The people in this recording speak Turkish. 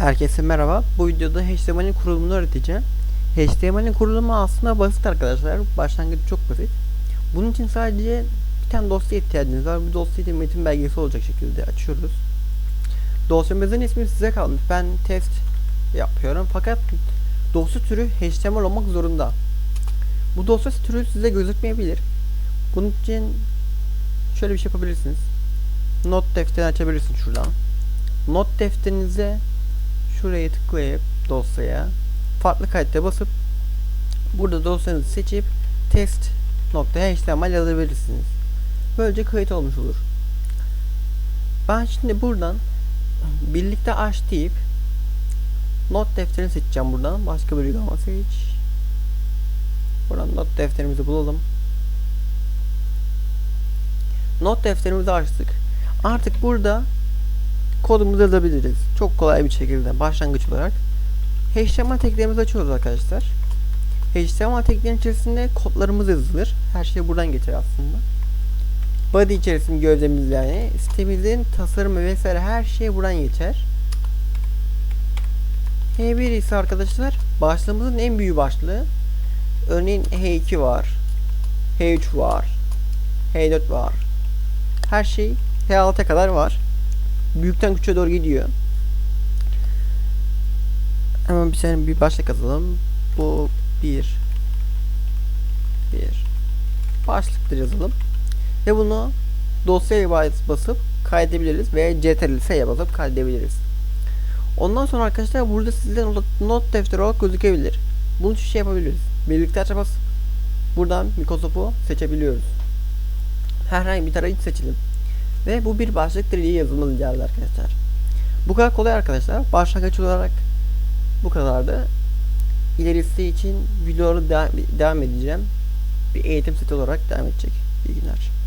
Herkese merhaba. Bu videoda HTML'in kurulumunu öğreteceğim. HTML'in kurulumu aslında basit arkadaşlar. Başlangıç çok basit. Bunun için sadece bir tane dosya ihtiyacınız var. Bu dosyayı metin belgesi olacak şekilde açıyoruz. Dosyamızın ismi size kalmış. Ben test yapıyorum. Fakat dosya türü HTML olmak zorunda. Bu dosya türü size gözükmeyebilir. Bunun için şöyle bir şey yapabilirsiniz. Not defterini açabilirsiniz şuradan. Not defterinize şuraya tıklayıp dosyaya farklı kayıtta basıp burada dosyanızı seçip test.html yazabilirsiniz. Böylece kayıt olmuş olur. Ben şimdi buradan birlikte aç deyip not defterini seçeceğim buradan. Başka bir uygulama seç. Buradan not defterimizi bulalım. Not defterimizi açtık. Artık burada kodumuzu yazabiliriz. Çok kolay bir şekilde başlangıç olarak. HTML teklerimizi açıyoruz arkadaşlar. HTML teklerin içerisinde kodlarımız yazılır. Her şey buradan geçer aslında. Body içerisinde gövdemiz yani. Sitemizin tasarımı vesaire her şey buradan geçer. H1 ise arkadaşlar başlığımızın en büyük başlığı. Örneğin H2 var. H3 var. H4 var. Her şey H6'ya kadar var büyükten küçüğe doğru gidiyor. Hemen bir sene bir başlık atalım. Bu bir bir başlıktır yazalım. Ve bunu dosyaya basıp kaydedebiliriz veya CTRL S'ye basıp kaydedebiliriz. Ondan sonra arkadaşlar burada sizde not, defteri olarak gözükebilir. Bunu şu şey yapabiliriz. Birlikte açıp basıp buradan Microsoft'u seçebiliyoruz. Herhangi bir tarafı seçelim. Ve bu bir başlıktır diye yazılmalı geldi arkadaşlar. Bu kadar kolay arkadaşlar. Başlangıç olarak bu kadardı. İlerisi için videoları devam edeceğim. Bir eğitim seti olarak devam edecek. İyi günler.